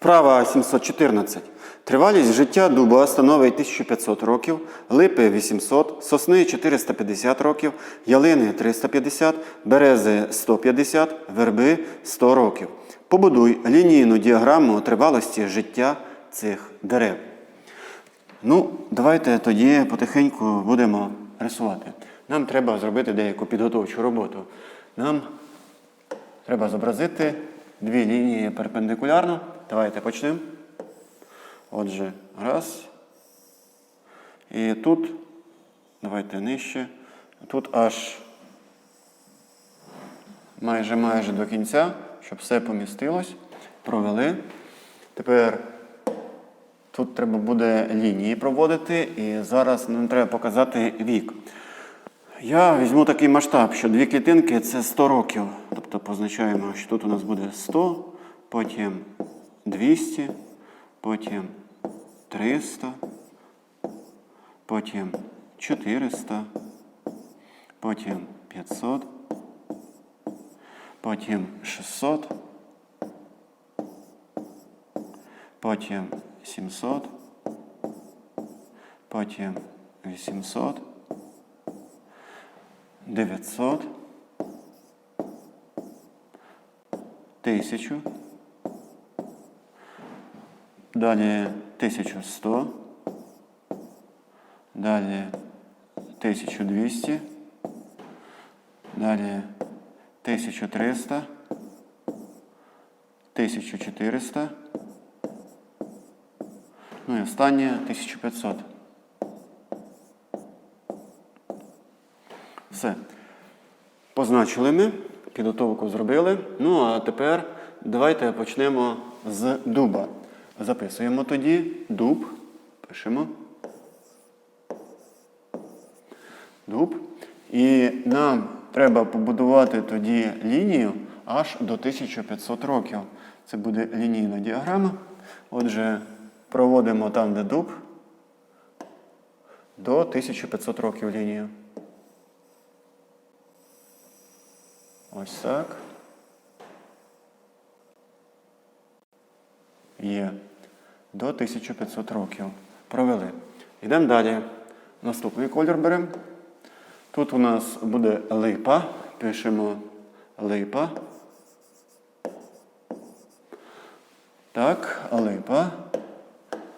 Вправа 714. Тривалість життя дуба становить 1500 років, липи 800, сосни 450 років, ялини 350, берези 150, верби 100 років. Побудуй лінійну діаграму тривалості життя цих дерев. Ну, давайте тоді потихеньку будемо рисувати. Нам треба зробити деяку підготовчу роботу. Нам треба зобразити дві лінії перпендикулярно. Давайте почнемо. Отже, раз. І тут, давайте нижче. Тут аж майже майже до кінця, щоб все помістилось. Провели. Тепер тут треба буде лінії проводити, і зараз нам треба показати вік. Я візьму такий масштаб, що дві клітинки це 100 років. Тобто позначаємо, що тут у нас буде 100, потім 200, потім 300, потім 400, потім 500, потім 600, потім 700, потім 800. 900, 1000, далі 1100, далі 1200, далі 1300, 1400, ну і останнє 1500. Все. Позначили ми, підготовку зробили. Ну, а тепер давайте почнемо з дуба. Записуємо тоді дуб. Пишемо. Дуб. І нам треба побудувати тоді лінію аж до 1500 років. Це буде лінійна діаграма. Отже, проводимо там, де дуб, до 1500 років лінію. Ось так. Є. До 1500 років. Провели. Йдемо далі. Наступний колір беремо. Тут у нас буде липа. Пишемо липа. Так, липа.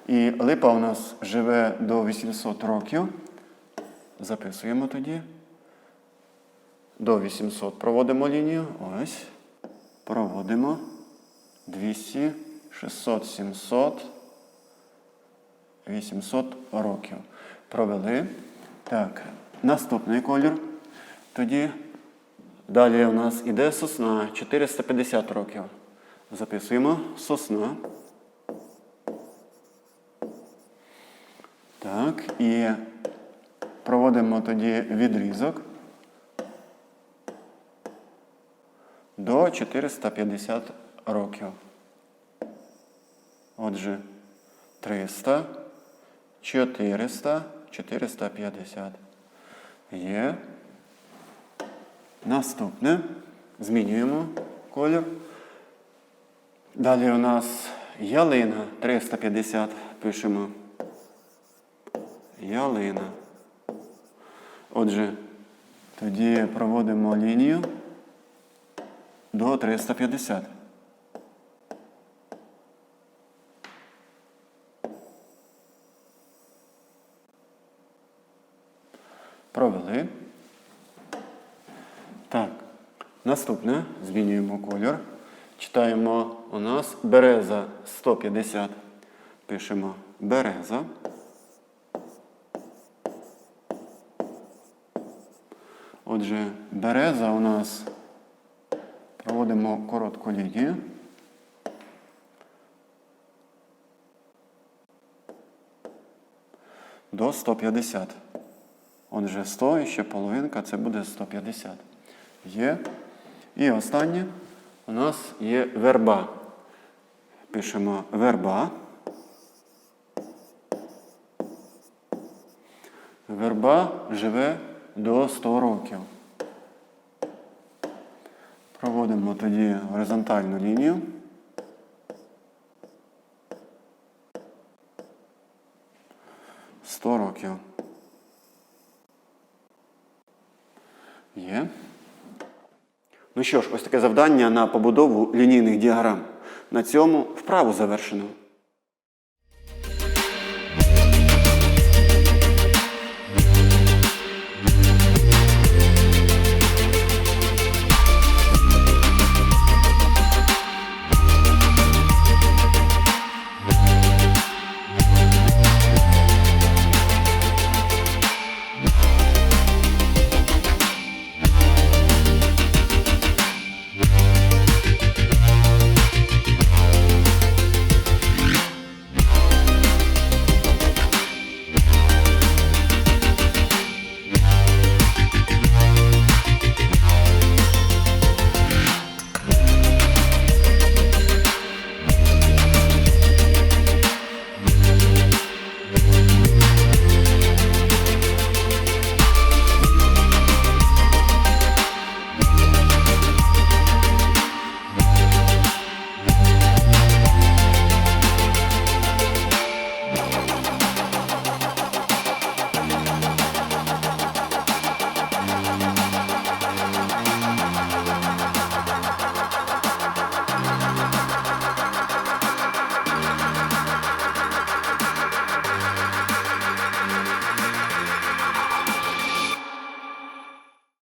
І липа у нас живе до 800 років. Записуємо тоді. До 800 проводимо лінію. Ось. Проводимо. 200, 600, 700, 800 років. Провели. Так, наступний колір. Тоді далі у нас іде сосна 450 років. Записуємо сосна. Так, і проводимо тоді відрізок. до 450 років. Отже, 300, 400, 450. Є. Наступне. Змінюємо колір. Далі у нас ялина 350. Пишемо. Ялина. Отже, тоді проводимо лінію до 350. Провели. Так. Наступне змінюємо колір. Читаємо у нас береза 150. Пишемо береза. Отже, береза у нас Проводимо коротку лінію. До 150. Отже, 100 і ще половинка це буде 150 є. І останнє у нас є верба. Пишемо верба. Верба живе до 100 років. Проводимо тоді горизонтальну лінію. Сто років. Є. Ну що ж, ось таке завдання на побудову лінійних діаграм. На цьому вправу завершено.